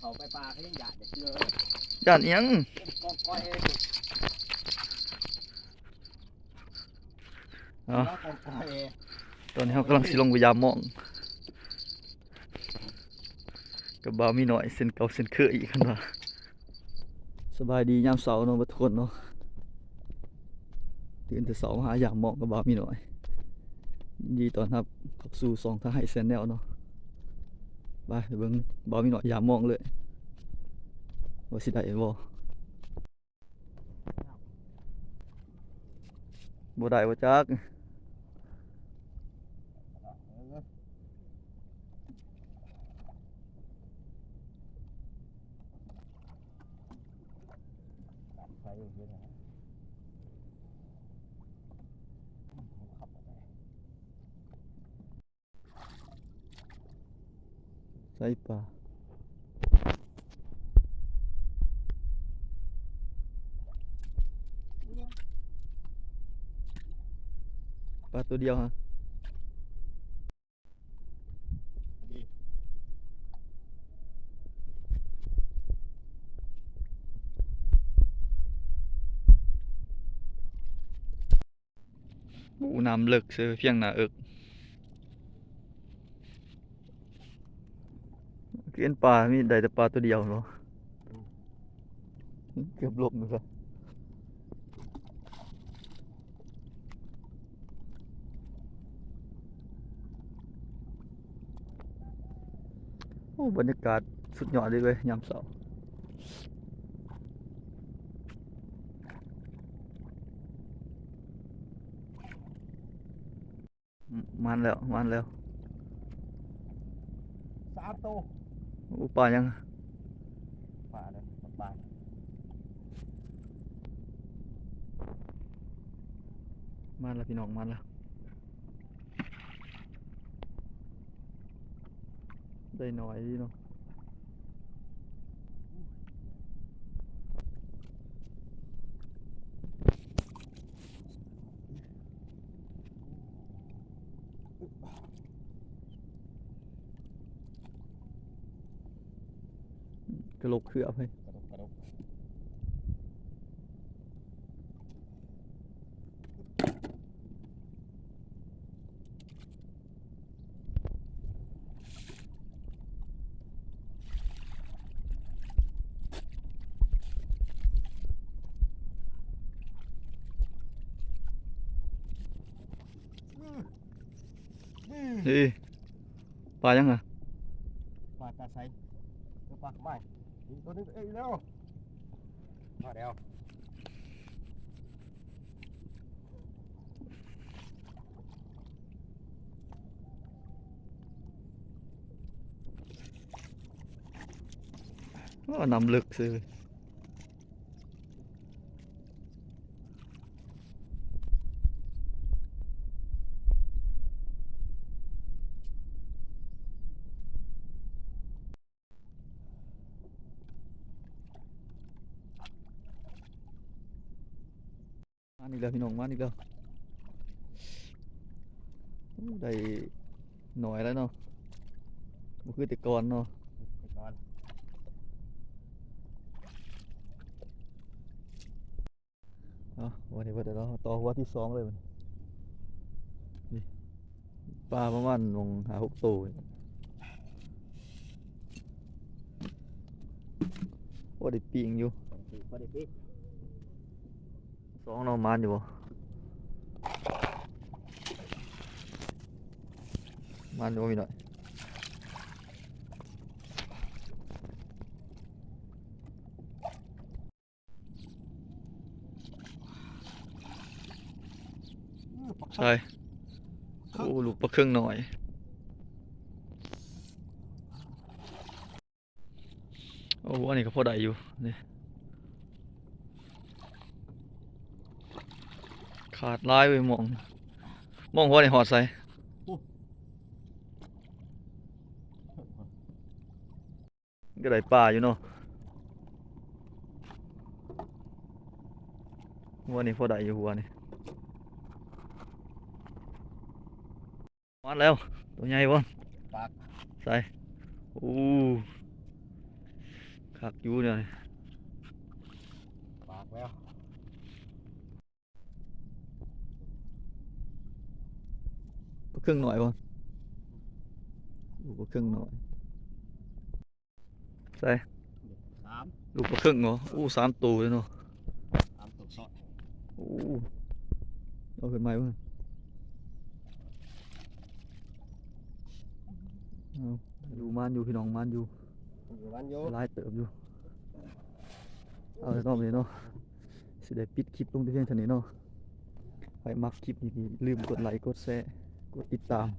เขาไปปลาเขายังหยาดเด็กเลยย่านเอียงกองก้อยเองเนาะกองก้อยเองตอนนี้เรากำลังสิลงไปยามหมองกับบ่าวมีหน่อยเส้นเก่าเส้นเคยอีกคันว่าสบายดียามเสาร์เนาะบ่ทุกคนเนาะตื่นแต่เสาร์มาหายามหมองกับบ่าวมีหน่อยยินดีต้อนรับเข้าสู่สองทางให้แซนแนลเนาะ ไปไปเบิ่งบ่าวมีหน่อยยามหมองเลยว่าสิได้บ่บ่ได้บ่จักใส่อยู่ที่ไหนขับไป ใส่ปลาปลาตัวเดียวฮะอูน้ำ เลิกเสือเพียงหน้าเอิกเกินปลามีได้แต่ปลาตัวเดียวเนาะเกือบหลบเลยครับโอ้บรรยากาศสุดยอดเลยเว้ยยามเสาร์อืมมันแล้ว มันแล้วสามตัว อูปลายังปลาเลยปลามันแล้วพี่น้องมันแล้วได้หน่อยดีเนาะ กระโหลกเครือไปกระดกกระดกเฮ้ยปลายังอะปลาตาใสเดี๋ยวปลาไม่ อีกตัวนึงเอ้ยแล้วมาเดี๋ยวก็นำลึกซื้อ อีกแล้วพี่น้องมาอีกแล้วโอ้ได้หน่อยแล้วเนาะบ่คือแต่ก่อนเนาะไปก่อนเนาะวันนี้ว่าเดี๋ยวเราต่อหัวที่สองเลยมันนี่ปลาประมาณวงหาหกตัวนี่ว่าได้ปีงอยู่ปลาเด็กพี่ส องเรามันอยู่มันอยู่บ่มีหน่อยใช่โอ้ลูกปลาเครื่องหน่อยโอ้อันนี้ก็พอได้อยู่นี่ ขาดลายไปมองมองหัวในหอดใส่ก็ได้ปลาอยู่เนาะหัวนี่พอได้อยู่หัวนี่มาแล้ว ตัวใหญ่บ่ปลาใส่โอ้คักอยู่เนี่ยปากแล้ว ครึ่งหน่อยบ่ลูกบ่ครึ่งหน่อยใส่สามลูกบ่ครึ่งเหรออู้สามตัวเลยเนาะสามตัวซอดอู้เอาขึ้นมาเบิ่งเอาอยู่มานอยู่พี่น้องมานอยู่อยู่วันโยหลายเติบอยู่เอาเลยเนาะมื้อนี้เนาะสิได้ปิดคลิปลงแต่เพียงเท่านี้เนาะใครมักคลิปนี้ก็ลืมกดไลค์กดแชร์ hitam.